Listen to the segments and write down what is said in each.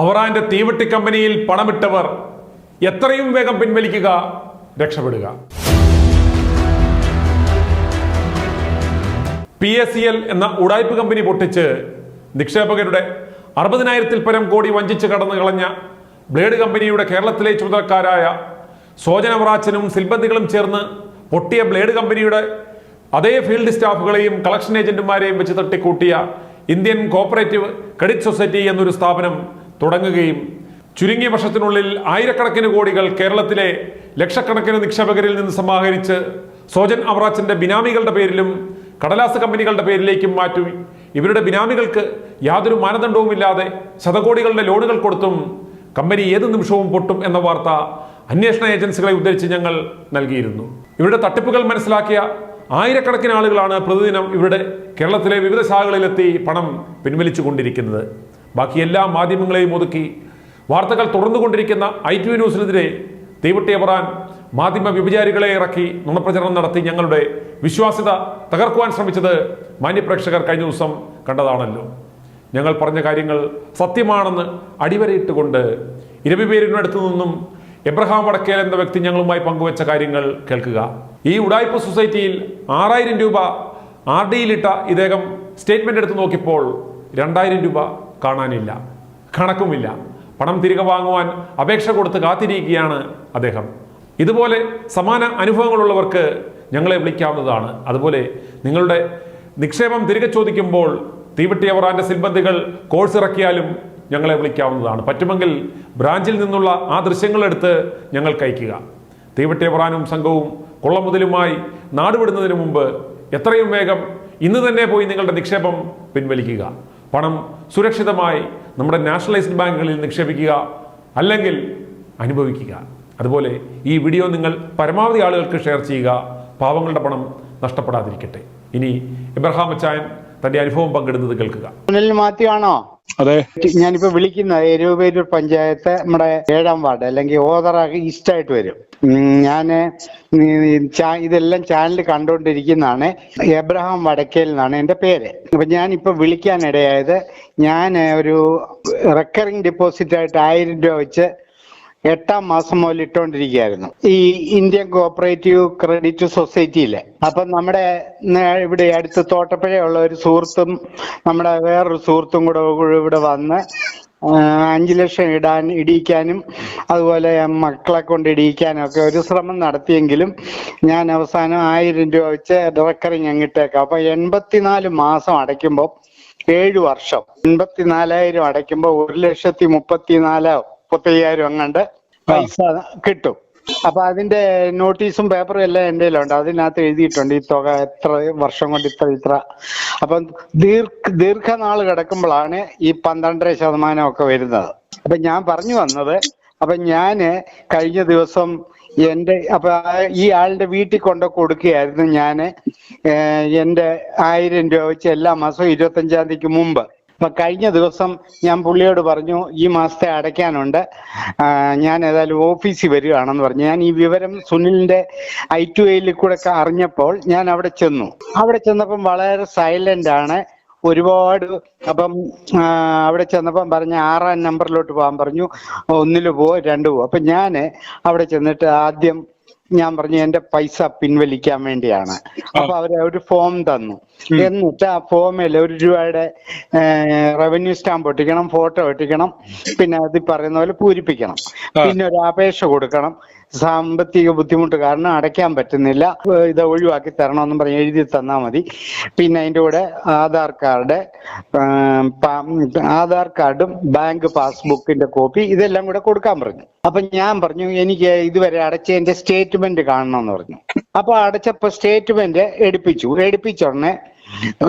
അവറാന്റെ തീവട്ടി കമ്പനിയിൽ പണമിട്ടവർ എത്രയും വേഗം പിൻവലിക്കുക രക്ഷപ്പെടുക. പി എസ് സി എൽ എന്ന ഉടായ്പ കമ്പനി പൊട്ടിച്ച് നിക്ഷേപകരുടെ അറുപതിനായിരത്തിൽ പരം കോടി വഞ്ചിച്ച് കടന്നു കളഞ്ഞ ബ്ലേഡ് കമ്പനിയുടെ കേരളത്തിലെ ചുമതലക്കാരായ സോജനവറാച്ചനും സിൽബന്ധികളും ചേർന്ന് പൊട്ടിയ ബ്ലേഡ് കമ്പനിയുടെ അതേ ഫീൽഡ് സ്റ്റാഫുകളെയും കളക്ഷൻ ഏജന്റുമാരെയും വെച്ച് തട്ടിക്കൂട്ടിയ ഇന്ത്യൻ കോപ്പറേറ്റീവ് ക്രെഡിറ്റ് സൊസൈറ്റി എന്നൊരു സ്ഥാപനം തുടങ്ങുകയും ചുരുങ്ങിയ വർഷത്തിനുള്ളിൽ ആയിരക്കണക്കിന് കോടികൾ കേരളത്തിലെ ലക്ഷക്കണക്കിന് നിക്ഷേപകരിൽ നിന്ന് സമാഹരിച്ച് സോജൻ അവറാച്ചിന്റെ ബിനാമികളുടെ പേരിലും കടലാസ് കമ്പനികളുടെ പേരിലേക്കും മാറ്റി. ഇവരുടെ ബിനാമികൾക്ക് യാതൊരു മാനദണ്ഡവുമില്ലാതെ ശതകോടികളുടെ ലോണുകൾ കൊടുത്തും കമ്പനി ഏത് നിമിഷവും പൊട്ടും എന്ന വാർത്ത അന്വേഷണ ഏജൻസികളെ ഉദ്ധരിച്ച് ഞങ്ങൾ നൽകിയിരുന്നു. ഇവരുടെ തട്ടിപ്പുകൾ മനസ്സിലാക്കിയ ആയിരക്കണക്കിന് ആളുകളാണ് പ്രതിദിനം ഇവരുടെ കേരളത്തിലെ വിവിധ ശാഖകളിലെത്തി പണം പിൻവലിച്ചു കൊണ്ടിരിക്കുന്നത് ബാക്കി എല്ലാ മാധ്യമങ്ങളെയും ഒതുക്കി വാർത്തകൾ തുടർന്നുകൊണ്ടിരിക്കുന്ന ഐ ടി ന്യൂസിനെതിരെ തീവട്ടി അപറാൻ മാധ്യമ വ്യഭിചാരികളെ ഇറക്കി നുണപ്രചരണം നടത്തി ഞങ്ങളുടെ വിശ്വാസ്യത തകർക്കുവാൻ ശ്രമിച്ചത് മാന്യപ്രേക്ഷകർ കഴിഞ്ഞ ദിവസം കണ്ടതാണല്ലോ. ഞങ്ങൾ പറഞ്ഞ കാര്യങ്ങൾ സത്യമാണെന്ന് അടിവരയിട്ടുകൊണ്ട് ഇരവിപേരിനടുത്തു നിന്നും എബ്രഹാം വടക്കേൽ എന്ന വ്യക്തി ഞങ്ങളുമായി പങ്കുവച്ച കാര്യങ്ങൾ കേൾക്കുക. ഈ ഉടായ്പ സൊസൈറ്റിയിൽ ആറായിരം രൂപ ആർ ഡിയിലിട്ട ഇദ്ദേഹം സ്റ്റേറ്റ്മെന്റ് എടുത്ത് നോക്കിയപ്പോൾ രണ്ടായിരം രൂപ കാണാനില്ല. കണക്കുമില്ല. പണം തിരികെ വാങ്ങുവാൻ അപേക്ഷ കൊടുത്ത് കാത്തിരിക്കുകയാണ് അദ്ദേഹം. ഇതുപോലെ സമാന അനുഭവങ്ങളുള്ളവർക്ക് ഞങ്ങളെ വിളിക്കാവുന്നതാണ്. അതുപോലെ നിങ്ങളുടെ നിക്ഷേപം തിരികെ ചോദിക്കുമ്പോൾ തീവട്ടി അവറാന്റെ സിൽബന്ധികൾ കോഴ്സ് ഇറക്കിയാലും ഞങ്ങളെ വിളിക്കാവുന്നതാണ്. പറ്റുമെങ്കിൽ ബ്രാഞ്ചിൽ നിന്നുള്ള ആ ദൃശ്യങ്ങളെടുത്ത് ഞങ്ങൾ കഴിക്കുക. തീവട്ടി അവറാനും സംഘവും കൊള്ളമുതലുമായി നാടുവിടുന്നതിന് മുമ്പ് എത്രയും വേഗം ഇന്ന് തന്നെ പോയി നിങ്ങളുടെ നിക്ഷേപം പിൻവലിക്കുക. പണം സുരക്ഷിതമായി നമ്മുടെ നാഷണലൈസ്ഡ് ബാങ്കുകളിൽ നിക്ഷേപിക്കുക അല്ലെങ്കിൽ അനുഭവിക്കുക. അതുപോലെ ഈ വീഡിയോ നിങ്ങൾ പരമാവധി ആളുകൾക്ക് ഷെയർ ചെയ്യുക. പാവങ്ങളുടെ പണം നഷ്ടപ്പെടാതിരിക്കട്ടെ. ഇനി ഇബ്രഹാം അച്ചായൻ തന്റെ അനുഭവം പങ്കിടുന്നത് കേൾക്കുക. സുനിൽ മാത്യു ആണോ അതെ. ഞാനിപ്പോ വിളിക്കുന്നത് എരുവേരൂർ പഞ്ചായത്ത് നമ്മുടെ ഏഴാം വാർഡ് അല്ലെങ്കിൽ ഓതറ ഈസ്റ്റ് ആയിട്ട് വരും. ഞാൻ ഇതെല്ലാം ചാനൽ കണ്ടുകൊണ്ടിരിക്കുന്നതാണ്. എബ്രഹാം വടക്കേൽ എന്നാണ് എന്റെ പേര്. അപ്പൊ ഞാനിപ്പോ വിളിക്കാനിടയായത് ഞാൻ ഒരു റെക്കറിങ് ഡെപ്പോസിറ്റ് ആയിട്ട് ആയിരം രൂപ വെച്ച് എട്ടാം മാസം മുതൽ ഇട്ടുകൊണ്ടിരിക്കുകയായിരുന്നു ഈ ഇന്ത്യൻ കോപ്പറേറ്റീവ് ക്രെഡിറ്റ് സൊസൈറ്റിയിലെ അപ്പൊ നമ്മുടെ ഇവിടെ അടുത്ത് തോട്ടപ്പുഴയുള്ള ഒരു സുഹൃത്തും നമ്മുടെ വേറൊരു സുഹൃത്തും കൂടെ ഇവിടെ വന്ന് അഞ്ചു ലക്ഷം ഇടാൻ ഇടിയിക്കാനും അതുപോലെ മക്കളെ കൊണ്ട് ഇടിയിക്കാനും ഒക്കെ ഒരു ശ്രമം നടത്തിയെങ്കിലും ഞാൻ അവസാനം ആയിരം രൂപ വെച്ച് റെക്കറിങ് അങ്ങിട്ടേക്കാം. അപ്പൊ എൺപത്തിനാല് മാസം അടയ്ക്കുമ്പോൾ ഏഴ് വർഷം. എൺപത്തിനാലായിരം അടയ്ക്കുമ്പോൾ ഒരു ലക്ഷത്തി മുപ്പത്തിനാലോ മുപ്പത്തയ്യായിരം അങ്ങാണ്ട് പൈസ കിട്ടും. അപ്പൊ അതിന്റെ നോട്ടീസും പേപ്പറും എല്ലാം എന്റെ കയ്യിലുണ്ട്. അതിനകത്ത് എഴുതിയിട്ടുണ്ട് ഈ തുക എത്ര വർഷം കൊണ്ട് ഇത്ര ഇത്ര. അപ്പം ദീർഘ ദീർഘനാൾ കിടക്കുമ്പോഴാണ് ഈ പന്ത്രണ്ടര ശതമാനം ഒക്കെ വരുന്നത്. അപ്പൊ ഞാൻ പറഞ്ഞു വന്നത് അപ്പൊ ഞാൻ കഴിഞ്ഞ ദിവസം എന്റെ അപ്പൊ ഈ ആളുടെ വീട്ടിൽ കൊണ്ട് കൊടുക്കുകയായിരുന്നു ഞാൻ. എന്റെ ആയിരം രൂപ വെച്ച് എല്ലാ മാസവും ഇരുപത്തഞ്ചാം തീയതിക്ക് മുമ്പ്. അപ്പൊ കഴിഞ്ഞ ദിവസം ഞാൻ പുള്ളിയോട് പറഞ്ഞു ഈ മാസത്തെ അടയ്ക്കാനുണ്ട്. ഞാൻ ഏതായാലും ഓഫീസിൽ വരികയാണെന്ന് പറഞ്ഞു. ഞാൻ ഈ വിവരം സുനിലിന്റെ ഐ ടു എയിൽ കൂടെ അറിഞ്ഞപ്പോൾ ഞാൻ അവിടെ ചെന്നു. അവിടെ ചെന്നപ്പം വളരെ സൈലന്റ് ആണ്. ഒരുപാട് അപ്പം അവിടെ ചെന്നപ്പം പറഞ്ഞ ആറാം നമ്പറിലോട്ട് പോകാൻ പറഞ്ഞു. ഒന്നിൽ പോ രണ്ട് പോ. അപ്പൊ ഞാൻ അവിടെ ചെന്നിട്ട് ആദ്യം ഞാൻ പറഞ്ഞു എന്റെ പൈസ പിൻവലിക്കാൻ വേണ്ടിയാണ്. അപ്പൊ അവർ ഒരു ഫോം തന്നു. എന്നിട്ട് ആ ഫോമിൽ ഒരു രൂപയുടെ റവന്യൂ സ്റ്റാമ്പ് ഒട്ടിക്കണം ഫോട്ടോ ഒട്ടിക്കണം പിന്നെ അത് പറയുന്നത് പറയുന്ന പോലെ പൂരിപ്പിക്കണം. പിന്നെ ഒരു അപേക്ഷ കൊടുക്കണം. സാമ്പത്തിക ബുദ്ധിമുട്ട് കാരണം അടയ്ക്കാൻ പറ്റുന്നില്ല. ഇത് ഒഴിവാക്കി തരണമെന്നും പറഞ്ഞ് എഴുതി തന്നാൽ മതി. പിന്നെ അതിന്റെ കൂടെ ആധാർ കാർഡ് ആധാർ കാർഡും ബാങ്ക് പാസ്ബുക്കിന്റെ കോപ്പി ഇതെല്ലാം കൂടെ കൊടുക്കാൻ പറഞ്ഞു. അപ്പൊ ഞാൻ പറഞ്ഞു എനിക്ക് ഇതുവരെ അടച്ചതിന്റെ സ്റ്റേറ്റ്മെന്റ് കാണണം എന്ന് പറഞ്ഞു. അപ്പൊ അടച്ചപ്പോ സ്റ്റേറ്റ്മെന്റ് എടുപ്പിച്ചു. എടുപ്പിച്ച ഉടനെ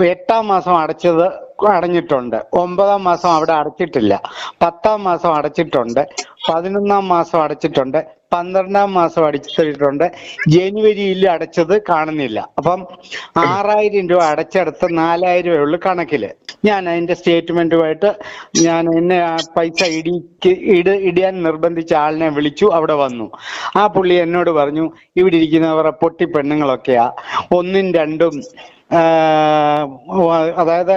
എട്ടാം മാസം അടച്ചത് അടഞ്ഞിട്ടുണ്ട്. ഒമ്പതാം മാസം അവിടെ അടച്ചിട്ടില്ല. പത്താം മാസം അടച്ചിട്ടുണ്ട്. പതിനൊന്നാം മാസം അടച്ചിട്ടുണ്ട്. പന്ത്രണ്ടാം മാസം അടച്ചിട്ടുണ്ട്. ജനുവരിയിൽ അടച്ചത് കാണുന്നില്ല. അപ്പം ആറായിരം രൂപ അടച്ചെടുത്ത് നാലായിരം രൂപ ഉള്ളൂ കണക്കിൽ. ഞാൻ അതിന്റെ സ്റ്റേറ്റ്മെന്റുമായിട്ട് ഞാൻ എന്നെ ആ പൈസ ഇടിക്ക് ഇട ഇടിയാൻ നിർബന്ധിച്ച ആളിനെ വിളിച്ചു അവിടെ വന്നു. ആ പുള്ളി എന്നോട് പറഞ്ഞു ഇവിടെ ഇരിക്കുന്നവരെ പൊട്ടി പെണ്ണുങ്ങളൊക്കെയാ. ഒന്നും രണ്ടും അതായത്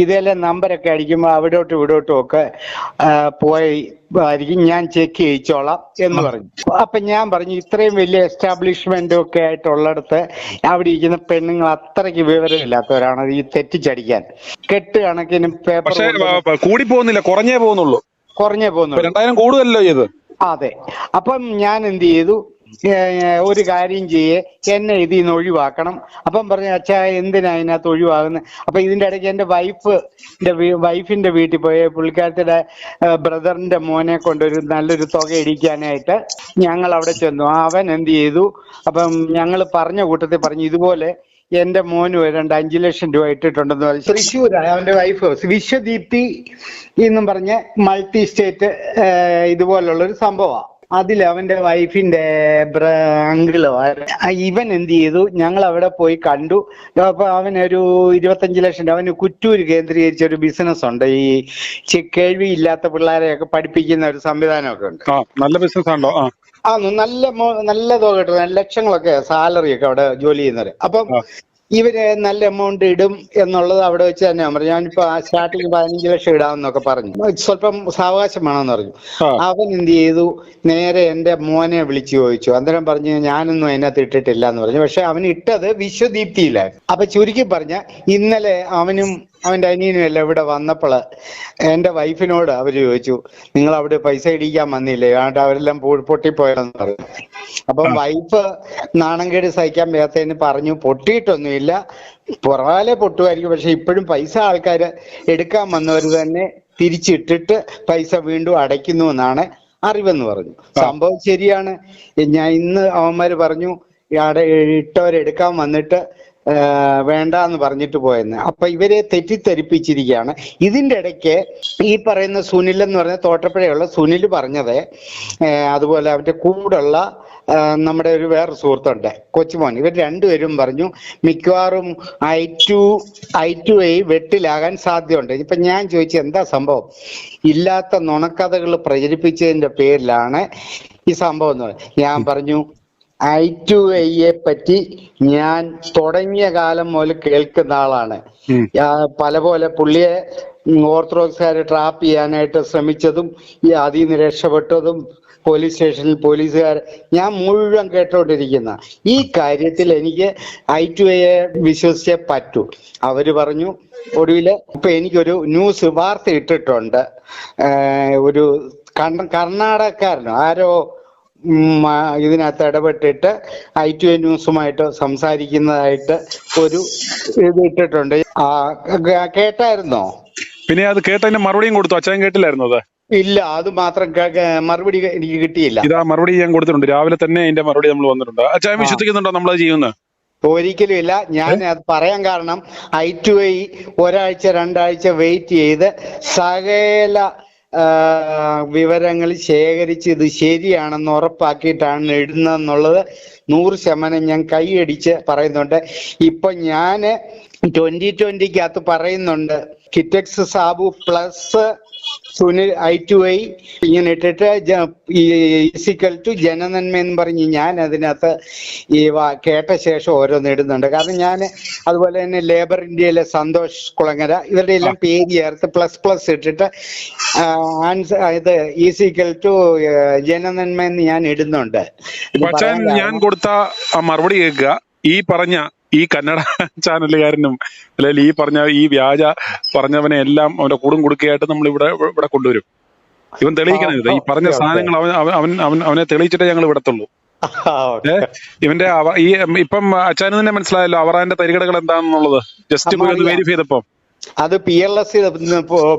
ഇതിലെ നമ്പരൊക്കെ അടിക്കുമ്പോൾ അവിടോട്ടും ഇവിടോട്ടും ഒക്കെ പോയി ആയിരിക്കും. ഞാൻ ചെക്ക് ചെയ്യിച്ചോളാം എന്ന് പറഞ്ഞു. അപ്പൊ ഞാൻ പറഞ്ഞു ഇത്രയും വലിയ എസ്റ്റാബ്ലിഷ്മെന്റും ഒക്കെ ആയിട്ടുള്ളിടത്ത് അവിടെ ഇരിക്കുന്ന പെണ്ണുങ്ങൾ അത്രയ്ക്ക് വിവരമില്ലാത്തവരാണ് ഈ തെറ്റിച്ചടിക്കാൻ. കെട്ട് കണക്കിന് പേപ്പർ കൂടി പോകുന്നില്ല കുറഞ്ഞേ പോകുന്നുള്ളൂ. കുറഞ്ഞേ പോകുന്നുള്ളൂ. പോകുന്നു രണ്ടായിരം കൂടുതലല്ലോ ചെയ്ത് അതെ. അപ്പം ഞാൻ എന്ത് ചെയ്തു? ഒരു കാര്യം ചെയ്യേ. എന്നെ ഇതിൽ നിന്ന് ഒഴിവാക്കണം. അപ്പം പറഞ്ഞു അച്ഛാ എന്തിനാ അതിനകത്ത് ഒഴിവാകുന്നത് അപ്പൊ ഇതിന്റെ ഇടയ്ക്ക് എന്റെ വൈഫ് വൈഫിന്റെ വീട്ടിൽ പോയ. പുള്ളിക്കാരത്തിന്റെ ബ്രദറിന്റെ മോനെ കൊണ്ടൊരു നല്ലൊരു തുക ഇടിക്കാനായിട്ട് ഞങ്ങൾ അവിടെ ചെന്നു അവൻ എന്ത് ചെയ്തു? അപ്പം ഞങ്ങൾ പറഞ്ഞ കൂട്ടത്തിൽ പറഞ്ഞു ഇതുപോലെ എന്റെ മോന് രണ്ട് അഞ്ചു ലക്ഷം രൂപ ഇട്ടിട്ടുണ്ടെന്ന് പറഞ്ഞു. തൃശ്ശൂർ അവന്റെ വൈഫ്. വിശ്വദീപ്തി എന്നും പറഞ്ഞ് മൾട്ടി സ്റ്റേറ്റ് ഇതുപോലുള്ള ഒരു സംഭവമാണ്. അതിൽ അവന്റെ വൈഫിന്റെ അങ്കിളോ ഇവൻ എന്ത് ചെയ്തു? ഞങ്ങൾ അവിടെ പോയി കണ്ടു. അപ്പൊ അവനൊരു ഇരുപത്തഞ്ച് ലക്ഷം അവന് കുറ്റൂര് കേന്ദ്രീകരിച്ച ഒരു ബിസിനസ് ഉണ്ട്. ഈ കേൾവി കേൾവിയില്ലാത്ത പിള്ളേരെയൊക്കെ പഠിപ്പിക്കുന്ന ഒരു സംവിധാനമൊക്കെ ഉണ്ട്. നല്ല ബിസിനസ് ആണല്ലോ ആ. നല്ല നല്ല തുക കിട്ടുന്ന ലക്ഷങ്ങളൊക്കെ സാലറി ഒക്കെ അവിടെ ജോലി ചെയ്യുന്നവര്. അപ്പം. ഇവർ നല്ല എമൗണ്ട് ഇടും എന്നുള്ളത് അവിടെ വെച്ച് തന്നെ പറഞ്ഞു. ഞാനിപ്പോ സ്റ്റാർട്ടിങ് പതിനഞ്ച് ലക്ഷം ഇടാമെന്നൊക്കെ പറഞ്ഞു. സ്വല്പം സാവകാശം വേണമെന്ന് പറഞ്ഞു. അവൻ എന്ത് ചെയ്തു? നേരെ എന്റെ മോനെ വിളിച്ചു ചോദിച്ചു. അന്നേരം പറഞ്ഞു ഞാനൊന്നും അതിനകത്ത് ഇട്ടിട്ടില്ല എന്ന് പറഞ്ഞു. പക്ഷെ അവൻ ഇട്ടത് വിശ്വദീപ്തിയിലായിരുന്നു. അപ്പൊ ചുരുക്കി പറഞ്ഞ ഇന്നലെ അവനും അവന്റെ അനിയനും എല്ലാം ഇവിടെ വന്നപ്പോൾ എന്റെ വൈഫിനോട് അവർ ചോദിച്ചു നിങ്ങൾ അവിടെ പൈസ ഇടിക്കാൻ വന്നില്ലേ? അതുകൊണ്ട് അവരെല്ലാം പൊട്ടിപ്പോയെന്ന് പറഞ്ഞു. അപ്പം വൈഫ് നാണംകേട് സഹിക്കാൻ വയ്യാത്തതിന് പറഞ്ഞു പൊട്ടിയിട്ടൊന്നുമില്ല. പുറകാലെ പൊട്ടുമായിരിക്കും പക്ഷെ ഇപ്പോഴും പൈസ ആൾക്കാർ എടുക്കാൻ വന്നവർ തന്നെ തിരിച്ചിട്ടിട്ട് പൈസ വീണ്ടും അടയ്ക്കുന്നു എന്നാണ് അറിവെന്ന് പറഞ്ഞു. സംഭവം ശരിയാണ്. ഞാൻ ഇന്ന് അവന്മാര് പറഞ്ഞു അവിടെ ഇട്ടവരെടുക്കാൻ വന്നിട്ട് വേണ്ട എന്ന് പറഞ്ഞിട്ട് പോയെന്ന്. അപ്പൊ ഇവരെ തെറ്റിദ്ധരിപ്പിച്ചിരിക്കുകയാണ്. ഇതിന്റെ ഇടയ്ക്ക് ഈ പറയുന്ന സുനിൽ എന്ന് പറഞ്ഞ തോട്ടപ്പുഴയുള്ള സുനിൽ പറഞ്ഞത് അതുപോലെ അവന്റെ കൂടുള്ള നമ്മുടെ ഒരു വേറെ സുഹൃത്തുണ്ട് കൊച്ചുമോൻ. ഇവർ രണ്ടുപേരും പറഞ്ഞു മിക്കവാറും I to I to I വെട്ടിലാകാൻ സാധ്യതയുണ്ട്. ഇപ്പൊ ഞാൻ ചോദിച്ചു എന്താ സംഭവം? ഇല്ലാത്ത നുണക്കഥകൾ പ്രചരിപ്പിച്ചതിന്റെ പേരിലാണ് ഈ സംഭവം എന്ന് ഞാൻ പറഞ്ഞു ഐ ടു ഐയെ പറ്റി ഞാൻ തുടങ്ങിയ കാലം മുതൽ കേൾക്കുന്ന ആളാണ്. പല പോലെ പുള്ളിയെ ഓർത്തഡോക്സുകാരെ ട്രാപ്പ് ചെയ്യാനായിട്ട് ശ്രമിച്ചതും ഈ അതിൽ നിന്ന് രക്ഷപ്പെട്ടതും പോലീസ് സ്റ്റേഷനിൽ പോലീസുകാർ ഞാൻ മുഴുവൻ കേട്ടോണ്ടിരിക്കുന്ന. ഈ കാര്യത്തിൽ എനിക്ക് ഐ ടു എയെ വിശ്വസിച്ചേ പറ്റൂ. അവർ പറഞ്ഞു ഒടുവിൽ ഇപ്പൊ എനിക്കൊരു ന്യൂസ് വാർത്ത ഇട്ടിട്ടുണ്ട്. ഒരു കർണ- കർണാടകക്കാരനോ ആരോ ഇതിനകത്ത് ഇടപെട്ടിട്ട് ഐ ടു എ ന്യൂസുമായിട്ട് സംസാരിക്കുന്നതായിട്ട് ഒരു ഇത് ഇട്ടിട്ടുണ്ട്. ആ കേട്ടായിരുന്നോ? പിന്നെ അത് കേട്ടതിന്റെ മറുപടിയും കൊടുത്തു. അച്ഛൻ കേട്ടില്ലായിരുന്നു അത്? ഇല്ല അത് മാത്രം മറുപടി എനിക്ക് കിട്ടിയില്ല. ഇതാ മറുപടി ഞാൻ കൊടുത്തിട്ടുണ്ട്. രാവിലെ തന്നെ അതിന്റെ മറുപടി നമ്മൾ വന്നിട്ടുണ്ട്. അച്ഛൻ വിശ്വസിക്കുന്നുണ്ടോ നമ്മളത് ചെയ്യുന്നത് ഒരിക്കലും ഇല്ല. ഞാൻ അത് പറയാൻ കാരണം ഐ ടു ഐ ഒരാഴ്ച രണ്ടാഴ്ച വെയിറ്റ് ചെയ്ത് സകല വിവരങ്ങൾ ശേഖരിച്ച് ഇത് ശരിയാണെന്ന് ഉറപ്പാക്കിയിട്ടാണ് ഇടുന്നതെന്നുള്ളത് നൂറ് ശതമാനം ഞാൻ കൈയടിച്ച് പറയുന്നുണ്ട്. ഇപ്പൊ ഞാൻ ട്വന്റി ട്വന്റിക്കകത്ത് പറയുന്നുണ്ട് Kitex Sabu plus Sunil I to I ഇങ്ങനെ ഇട്ടിട്ട് ഈസിക്കൽ ടു ജനനന്മ എന്ന് പറഞ്ഞ് ഞാൻ അതിനകത്ത് ഈ കേട്ട ശേഷം ഓരോന്ന് ഇടുന്നുണ്ട്. കാരണം ഞാൻ അതുപോലെ തന്നെ ലേബർ ഇന്ത്യയിലെ സന്തോഷ് കുളങ്ങര ഇവരുടെ എല്ലാം പേര് ചേർത്ത് പ്ലസ് പ്ലസ് ഇട്ടിട്ട് ആൻസർ ഇത് ഈസിക്കൽ ടു ജനനന്മ എന്ന് ഞാൻ ഇടുന്നുണ്ട്. ഞാൻ കൊടുത്ത മറുപടി കേൾക്കുക. ഈ പറഞ്ഞ ഈ കന്നഡ ചാനലുകാരനും അല്ലെങ്കിൽ ഈ പറഞ്ഞ ഈ വ്യാജ പറഞ്ഞവനെ എല്ലാം അവന്റെ കൂടും കൊടുക്കുകയായിട്ട് നമ്മൾ ഇവിടെ ഇവിടെ കൊണ്ടുവരും. ഇവൻ തെളിയിക്കണം ഈ പറഞ്ഞ. സാധനങ്ങൾ അവൻ അവൻ അവൻ അവനെ തെളിയിച്ചിട്ടേ ഞങ്ങൾ വിടത്തുള്ളൂ. ആ, ഓക്കേ. ഏ? ഇവന്റെ ഈ ഇപ്പം അച്ഛന് തന്നെ മനസ്സിലായല്ലോ അവറാന്റെ തരികടകൾ എന്താണെന്നുള്ളത്. ജസ്റ്റ് അമ്മ പോയി ഒന്ന് വെരിഫൈ ചെയ്തപ്പം. അത് പി എൽ എസ്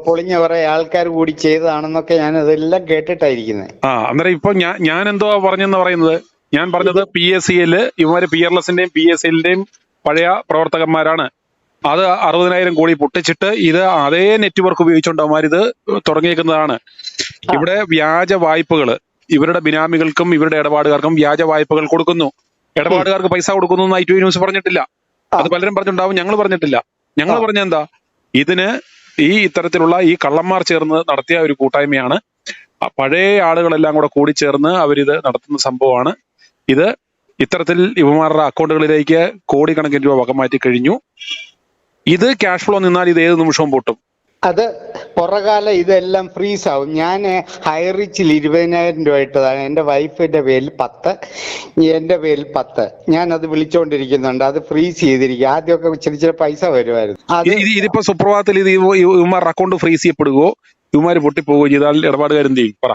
പൊളിഞ്ഞ കുറെ ആൾക്കാർ കൂടി ചെയ്തതാണെന്നൊക്കെ ഞാൻ അതെല്ലാം കേട്ടിട്ടായിരിക്കുന്നത് ആ അന്നേരം ഇപ്പൊ ഞാൻ ഞാൻ എന്തോ പറഞ്ഞെന്ന് പറയുന്നത്. ഞാൻ പറഞ്ഞത് പി എസ് സിയിൽ ഇവന്മാര് പി ആർ എസിന്റെയും പി എസ് സിന്റെയും പഴയ പ്രവർത്തകന്മാരാണ്. അത് അറുപതിനായിരം കോടി പൊട്ടിച്ചിട്ട് ഇത് അതേ നെറ്റ്വർക്ക് ഉപയോഗിച്ചുകൊണ്ട് അവന്മാർ ഇത് തുടങ്ങിയേക്കുന്നതാണ്. ഇവിടെ വ്യാജ വായ്പകൾ ഇവരുടെ ബിനാമികൾക്കും ഇവരുടെ ഇടപാടുകാർക്കും വ്യാജ വായ്പകൾ കൊടുക്കുന്നു. ഇടപാടുകാർക്ക് പൈസ കൊടുക്കുന്നു എന്ന് ഐ ടി ന്യൂസ് പറഞ്ഞിട്ടില്ല. അത് പലരും പറഞ്ഞിട്ടുണ്ടാവും ഞങ്ങൾ പറഞ്ഞിട്ടില്ല. ഞങ്ങൾ പറഞ്ഞ എന്താ? ഇതിന് ഈ ഇത്തരത്തിലുള്ള ഈ കള്ളന്മാർ ചേർന്ന് നടത്തിയ ഒരു കൂട്ടായ്മയാണ്. പഴയ ആളുകളെല്ലാം കൂടെ കൂടി ചേർന്ന് അവരിത് നടത്തുന്ന സംഭവമാണ്. ഇത് ഇത്തരത്തിൽ യുവമാരുടെ അക്കൗണ്ടുകളിലേക്ക് കോടിക്കണക്കിന് രൂപ വകമാറ്റി കഴിഞ്ഞു. ഇത് ക്യാഷ് ഫ്ലോ നിന്നാൽ ഇത് ഏത് നിമിഷവും പൊട്ടും. അത് പുറകാല ഇതെല്ലാം ഫ്രീസ് ആവും. ഞാൻ ഹൈറിച്ചിൽ ഇരുപതിനായിരം രൂപ ഇട്ടതാണ്. എന്റെ വൈഫിന്റെ പേരിൽ പത്ത് എന്റെ പേരിൽ പത്ത്. ഞാൻ അത് വിളിച്ചുകൊണ്ടിരിക്കുന്നുണ്ട് അത് ഫ്രീസ് ചെയ്തിരിക്കുക ആദ്യമൊക്കെ ചെറിയ ചെറിയ പൈസ വരുമായിരുന്നു. ഇത് ഇത് ഇതിപ്പോ സുപ്രഭാതത്തിൽ ഇത് ഇവന്മാരുടെ അക്കൗണ്ട് ഫ്രീസ് ചെയ്യപ്പെടുകയോ ഇവന്മാര് പൊട്ടിപ്പോവുകയോ ചെയ്താൽ ഇടപാടുകാരെന്ത് ചെയ്യും? പറ.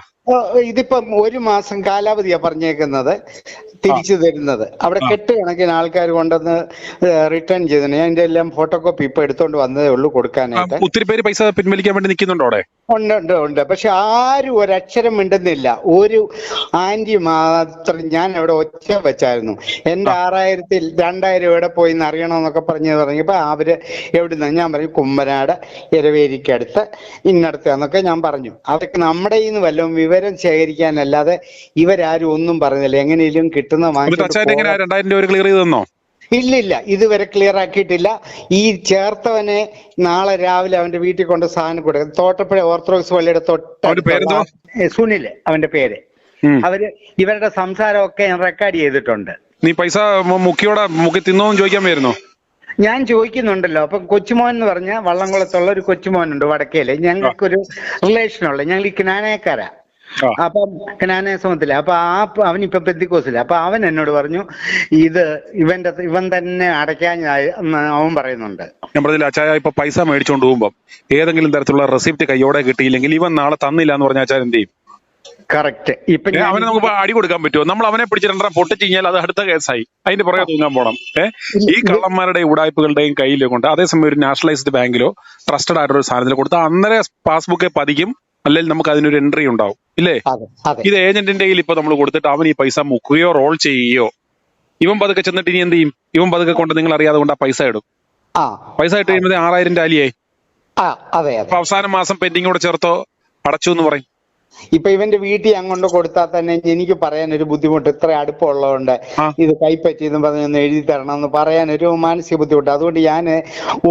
ഇതിപ്പം ഒരു മാസം കാലാവധിയാ പറഞ്ഞേക്കുന്നത്. തിരിച്ചു തരുന്നത്. അവിടെ കെട്ടുകണക്കിന് ആൾക്കാർ കൊണ്ടുവന്ന് റിട്ടേൺ ചെയ്തിട്ടുണ്ട്. ഞാൻ എന്റെ എല്ലാം ഫോട്ടോ കോപ്പി ഇപ്പൊ എടുത്തോണ്ട് വന്നതേ ഉള്ളൂ കൊടുക്കാനായിട്ട്. ഒത്തിരി പേര് പൈസ പിൻവലിക്കാൻ വേണ്ടി നിൽക്കുന്നുണ്ടോ അവിടെ? ഉണ്ട് ഉണ്ട് ഉണ്ട്. പക്ഷെ ആരും ഒരക്ഷരം മിണ്ടുന്നില്ല. ഒരു ആന്റി മാത്രം ഞാൻ അവിടെ ഒച്ച വെച്ചായിരുന്നു. എന്റെ ആറായിരത്തിൽ രണ്ടായിരം എവിടെ പോയി എന്ന് അറിയണമെന്നൊക്കെ പറഞ്ഞു പറഞ്ഞപ്പോ അവർ എവിടുന്ന? ഞാൻ പറഞ്ഞു കുമ്പനാട് ഇരവേരിക്കടുത്ത് ഇന്നടത്താന്നൊക്കെ ഞാൻ പറഞ്ഞു. അവർക്ക് നമ്മുടെ കയ്യിൽ വല്ലതും വിവരം ശേഖരിക്കാനല്ലാതെ ഇവരാരും ഒന്നും പറഞ്ഞില്ല. എങ്ങനെയും കിട്ടുന്ന രണ്ടായിരം രൂപ ക്ലിയർ ചെയ്ത് തന്നോ? ഇല്ല ഇല്ല ഇതുവരെ ക്ലിയർ ആക്കിയിട്ടില്ല. ഈ ചേർത്തവനെ നാളെ രാവിലെ അവന്റെ വീട്ടിൽ കൊണ്ട് സാധനം കൊടുക്കും. തോട്ടപ്പുഴ ഓർത്തഡോക്സ് പള്ളിയുടെ തൊട്ട് സുനിൽ അവന്റെ പേര്. അവർ ഇവരുടെ സംസാരമൊക്കെ ഞാൻ റെക്കോർഡ് ചെയ്തിട്ടുണ്ട്. നീ പൈസ മു- മുക്കിയോടെ മുക്കി തിന്നോന്ന് ചോദിക്കാൻ വരുന്നോ? ഞാൻ ചോദിക്കുന്നുണ്ടല്ലോ. അപ്പൊ കൊച്ചുമോൻ എന്ന് പറഞ്ഞ വള്ളംകുളത്തുള്ള ഒരു കൊച്ചുമോൻ കൊച്ചുമോനുണ്ട് വടക്കേൽ. ഞങ്ങൾക്കൊരു റിലേഷൻ ഉള്ള. ഞങ്ങൾ ഈ കിനാനേക്കാരാ. ആ. അപ്പം കിനാനയ അപ്പൊ ആ അവൻ ഇപ്പൊ പെന്തിക്കോസില്ല അപ്പൊ അവൻ എന്നോട് പറഞ്ഞു ഇത് ഇവന്റെ ഇവൻ തന്നെ അടയ്ക്കാൻ അവൻ പറയുന്നുണ്ട്. ഞാൻ പറഞ്ഞില്ല അച്ചായ ഇപ്പൊ പൈസ മേടിച്ചോണ്ട് പോകുമ്പോ ഏതെങ്കിലും തരത്തിലുള്ള റെസിപ്റ്റ് കയ്യോടെ കിട്ടിയില്ലെങ്കിൽ ഇവൻ നാളെ തന്നില്ല എന്ന് പറഞ്ഞ എന്ത് ചെയ്യും? കറക്റ്റ് ഇപ്പൊ അവനെ നമുക്ക് അടി കൊടുക്കാൻ പറ്റുമോ? നമ്മൾ അവനെ പിടിച്ച് രണ്ടര പൊട്ടിച്ച് കഴിഞ്ഞാൽ അത് അടുത്ത കേസായി. അതിന്റെ പുറകെ തൂങ്ങാൻ പോണം. ഈ കള്ളന്മാരുടെ ഉടായ്പകളുടെയും കയ്യിലും കൊണ്ട് അതേസമയം ഒരു നാഷണലൈസ്ഡ് ബാങ്കിലോ ട്രസ്റ്റഡ് ആയിട്ടുള്ള ഒരു സാധനത്തിൽ കൊടുത്താൽ അന്നേരം പാസ്ബുക്കെ പതിക്കും. അല്ലെങ്കിൽ നമുക്ക് അതിനൊരു എൻട്രി ഉണ്ടാവും. ഇല്ലേ? ഇത് ഏജന്റിന്റെ കയ്യിൽ ഇപ്പൊ നമ്മൾ കൊടുത്തിട്ട് അവൻ ഈ പൈസ മുക്കുകയോ റോൾ ചെയ്യുകയോ ഇവൻ പതുക്കെ ചെന്നിട്ട് ഇനി എന്ത് ചെയ്യും? ഇവൻ പതുക്കെ കൊണ്ട് നിങ്ങൾ അറിയാതെ കൊണ്ട് ആ പൈസ ഇടും. പൈസ ഇട്ട് കഴിയുമ്പോൾ ആറായിരം ടാലിയായി അപ്പൊ അവസാന മാസം പെൻഡിങ് കൂടെ ചേർത്തോ? അടച്ചു എന്ന് പറയും. ഇപ്പൊ ഇവന്റെ വീട്ടിൽ അങ്ങോട്ട് കൊടുത്താൽ തന്നെ എനിക്ക് പറയാൻ ഒരു ബുദ്ധിമുട്ട്. ഇത്ര അടുപ്പമുള്ളതുകൊണ്ട്. ഇത് കൈപ്പറ്റി എന്ന് പറഞ്ഞ് ഒന്ന് എഴുതി തരണം എന്ന് പറയാൻ ഒരു മാനസിക ബുദ്ധിമുട്ട്. അതുകൊണ്ട് ഞാൻ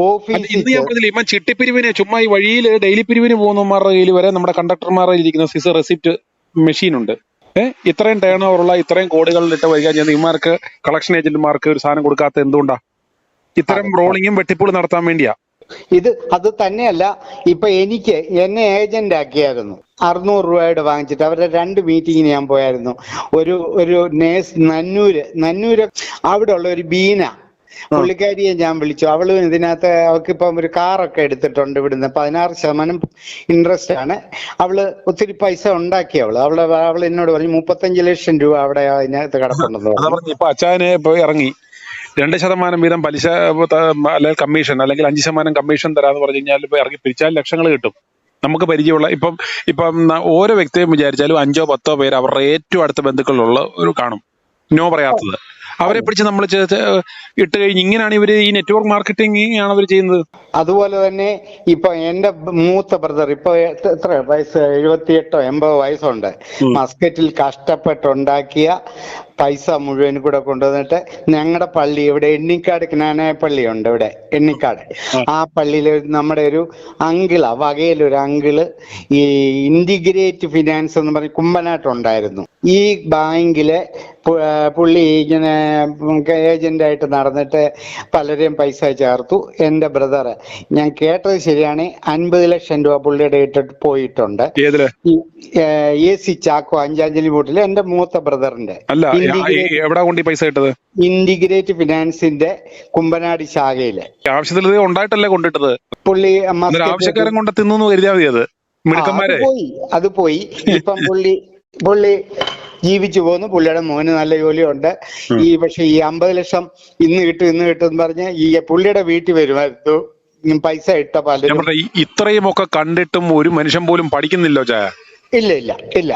ഓഫീസിൽ ഇവൻ ചിട്ടിപ്പിരിവിന് ചുമ്മാ ഈ വഴിയിൽ ഡെയിലി പിരിവിന് പോകുന്നവന്മാരുടെ കയ്യിൽ വരെ നമ്മുടെ കണ്ടക്ടർമാരുടെ ഇരിക്കുന്ന സിസ് റെസിപ്റ്റ് മെഷീൻ ഉണ്ട്. ഏഹ് ഇത്രയും ടേൺ ഓവറുള്ള ഇത്രയും കോടികളിൽ ഇട്ട് വൈകാൻ ചെയ്യുന്ന ഇമാർക്ക് കളക്ഷൻ ഏജന്റുമാർക്ക് ഒരു സാധനം കൊടുക്കാത്ത എന്തുകൊണ്ടാ? ഇത്തരം റോളിങ്ങും വെട്ടിപ്പുകൾ നടത്താൻ വേണ്ടിയാ. ഇത് അത് തന്നെയല്ല ഇപ്പൊ എനിക്ക് എന്നെ ഏജന്റ് ആക്കിയായിരുന്നു. അറുന്നൂറ് രൂപയുടെ വാങ്ങിച്ചിട്ട് അവരുടെ രണ്ട് മീറ്റിങ്ങിന് ഞാൻ പോയായിരുന്നു. ഒരു ഒരു നേഴ്സ് നന്നൂര് നന്നൂര് അവിടെ ഉള്ള ഒരു ബീന. പുള്ളിക്കാരിയെ ഞാൻ വിളിച്ചു. അവൾ ഇതിനകത്ത് അവൾക്ക് ഇപ്പം ഒരു കാറൊക്കെ എടുത്തിട്ടുണ്ട് ഇവിടുന്ന്. പതിനാറ് ശതമാനം ഇൻട്രസ്റ്റ് ആണ്. അവൾ ഒത്തിരി പൈസ ഉണ്ടാക്കി അവൾ. അവൾ അവൾ എന്നോട് പറഞ്ഞു മുപ്പത്തഞ്ച് ലക്ഷം രൂപ അവിടെ അതിനകത്ത് കിടപ്പുണ്ടെന്ന് പറഞ്ഞു. ഇപ്പൊ ഇപ്പൊ ഇറങ്ങി. രണ്ട് ശതമാനം വീതം പലിശ അല്ലെങ്കിൽ കമ്മീഷൻ അല്ലെങ്കിൽ അഞ്ച് ശതമാനം കമ്മീഷൻ തരാന്ന് പറഞ്ഞു കഴിഞ്ഞാൽ ഇപ്പൊ ഇറങ്ങി പിരിച്ചാൽ ലക്ഷങ്ങൾ കിട്ടും. നമുക്ക് പരിചയമുള്ള ഇപ്പം ഇപ്പം ഓരോ വ്യക്തിയും വിചാരിച്ചാലും അഞ്ചോ പത്തോ പേര് അവരുടെ ഏറ്റവും അടുത്ത ബന്ധുക്കളുള്ള ഒരു കാണും. നോ പറയാത്തത്. അവരെ പിടിച്ച് നമ്മൾ ഇട്ട് കഴിഞ്ഞ് ഇങ്ങനെയാണ് ഇവർ ഈ നെറ്റ്വർക്ക് മാർക്കറ്റിംഗ് ആണ് അവർ ചെയ്യുന്നത്. അതുപോലെ തന്നെ ഇപ്പൊ എന്റെ മൂത്ത ബ്രദർ ഇപ്പൊ എത്ര- വയസ്സ്? എഴുപത്തിയെട്ടോ എൺപതോ വയസ്സുണ്ട്. മസ്കറ്റിൽ കഷ്ടപ്പെട്ടുണ്ടാക്കിയ പൈസ മുഴുവനും കൂടെ കൊണ്ടുവന്നിട്ട് ഞങ്ങളുടെ പള്ളി ഇവിടെ എണ്ണിക്കാട് ജ്ഞാനായ പള്ളിയുണ്ട് ഇവിടെ എണ്ണിക്കാട്. ആ. പള്ളിയിൽ നമ്മുടെ ഒരു അങ്കിള വകയിലൊരു അങ്കിൾ ഈ ഇന്റിഗ്രേറ്റ് ഫിനാൻസ് എന്ന് പറഞ്ഞ് കുമ്പനാട്ടുണ്ടായിരുന്നു ഈ ബാങ്കിൽ പുള്ളി ഇങ്ങനെ ഏജന്റ് ആയിട്ട് നടന്നിട്ട് പലരെയും പൈസ ചേർത്തു. എന്റെ ബ്രദർ ഞാൻ കേട്ടത് ശരിയാണ് അൻപത് ലക്ഷം രൂപ പുള്ളിയുടെ ഇട്ടിട്ട് പോയിട്ടുണ്ട്. എ സി ചാക്കോ അഞ്ചാഞ്ചലി ബോട്ടിൽ എന്റെ മൂത്ത ബ്രദറിന്റെ പൈസ ഇട്ടത് ഇന്റിഗ്രേറ്റ് ഫിനാൻസിന്റെ കുമ്പനാടി ശാഖയിൽ. ആവശ്യത്തിൽ ഉണ്ടായിട്ടല്ലേ കൊണ്ടിട്ടത്? പുള്ളി അന്നേരം മസ്കറ്റ് ആവശ്യക്കാരൻ കൊണ്ട് തിന്നു കരുതിയാൽ മതി അത്. മിടുക്കന്മാരെ അത് പോയി അത് പോയി. ഇപ്പം പുള്ളി പുള്ളി ജീവിച്ചു പോകുന്നു പുള്ളിയുടെ മോന് നല്ല ജോലിയുണ്ട്. ഈ പക്ഷെ ഈ അമ്പത് ലക്ഷം ഇന്ന് കിട്ടും ഇന്ന് കിട്ടും എന്ന് പറഞ്ഞ് ഈ പുള്ളിയുടെ വീട്ടിൽ വരുമായിരുന്നു. പൈസ ഇട്ട പലരും ഇത്രയും ഒക്കെ കണ്ടിട്ടും ഒരു മനുഷ്യൻ പോലും പഠിക്കുന്നില്ലോ ചായ? ഇല്ല ഇല്ല ഇല്ല.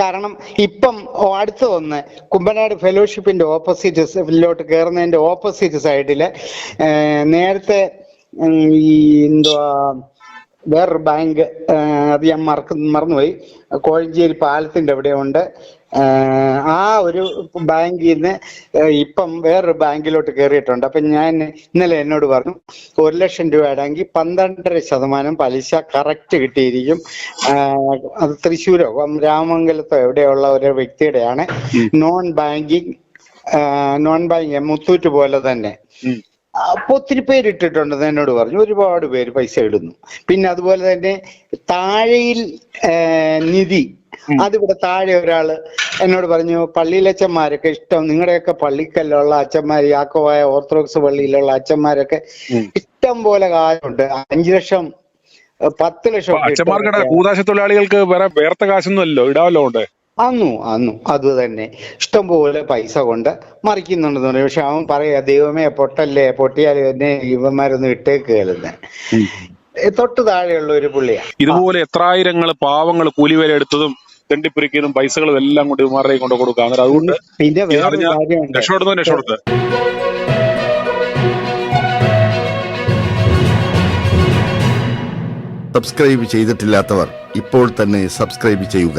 കാരണം ഇപ്പം അടുത്ത ഒന്ന് കുമ്പനാട് ഫെലോഷിപ്പിന്റെ ഓപ്പോസിറ്റ് കയറുന്നതിന്റെ ഓപ്പോസിറ്റ് സൈഡിൽ നേരത്തെ ഈ എന്തുവാ വേറൊരു ബാങ്ക് അത് ഞാൻ മറക്ക മറന്നുപോയി. കോഴഞ്ചേരി പാലത്തിന്റെ അവിടെ ഉണ്ട് ആ ഒരു ബാങ്കിൽ നിന്ന് ഇപ്പം വേറൊരു ബാങ്കിലോട്ട് കയറിയിട്ടുണ്ട്. അപ്പൊ ഞാൻ ഇന്നലെ എന്നോട് പറഞ്ഞു ഒരു ലക്ഷം രൂപ അടങ്ങി പന്ത്രണ്ടര ശതമാനം പലിശ കറക്റ്റ് കിട്ടിയിരിക്കും. അത് തൃശ്ശൂരോ രാമംഗലത്തോ എവിടെയുള്ള ഒരു വ്യക്തിയുടെയാണ് non banking non banking Muthoot പോലെ തന്നെ. ഉം. അപ്പൊ ഒത്തിരി പേര് ഇട്ടിട്ടുണ്ടെന്ന് എന്നോട് പറഞ്ഞു. ഒരുപാട് പേര് പൈസ ഇടുന്നു. പിന്നെ അതുപോലെ തന്നെ താഴെയിൽ നിധി. അതിവിടെ താഴെ ഒരാൾ എന്നോട് പറഞ്ഞു പള്ളിയിലച്ചന്മാരൊക്കെ ഇഷ്ടം നിങ്ങളുടെയൊക്കെ പള്ളിക്കല്ലുള്ള അച്ഛന്മാർ യാക്കോവായ ഓർത്തഡോക്സ് പള്ളിയിലുള്ള അച്ഛന്മാരൊക്കെ. ഇഷ്ടം പോലെ കാശുണ്ട്. അഞ്ചു ലക്ഷം പത്ത് ലക്ഷം കൂതാശ തൊഴിലാളികൾക്ക് വേറെ വേർത്ത കാശൊന്നും അല്ലല്ലോ ഇടാവല്ലോ ഉണ്ട്. അന്നു അന്നു. അത് തന്നെ. ഇഷ്ടംപോലെ പൈസ കൊണ്ട് മറിക്കുന്നുണ്ടെന്ന് പറയും പക്ഷെ അവൻ പറയാ ദൈവമേ പൊട്ടല്ലേ? പൊട്ടിയാൽ എന്നെ ഇവന്മാരൊന്നും ഇട്ടേക്കുകയല്ലെന്ന് തൊട്ട് താഴെയുള്ള ഒരു പുള്ളിയാണ് ഇതുപോലെ എത്രായിരങ്ങൾ പാവങ്ങൾ കൂലിവേല എടുത്തതും തെണ്ടിപ്പുരിക്കുന്നതും പൈസകളും എല്ലാം കൊണ്ട് ഇവന്മാരുടെ കൊണ്ട് കൊടുക്കാം അതുകൊണ്ട് പിന്നെ രക്ഷപ്പെടുത്ത്. സബ്സ്ക്രൈബ് ചെയ്തിട്ടില്ലാത്തവർ ഇപ്പോൾ തന്നെ സബ്സ്ക്രൈബ് ചെയ്യുക.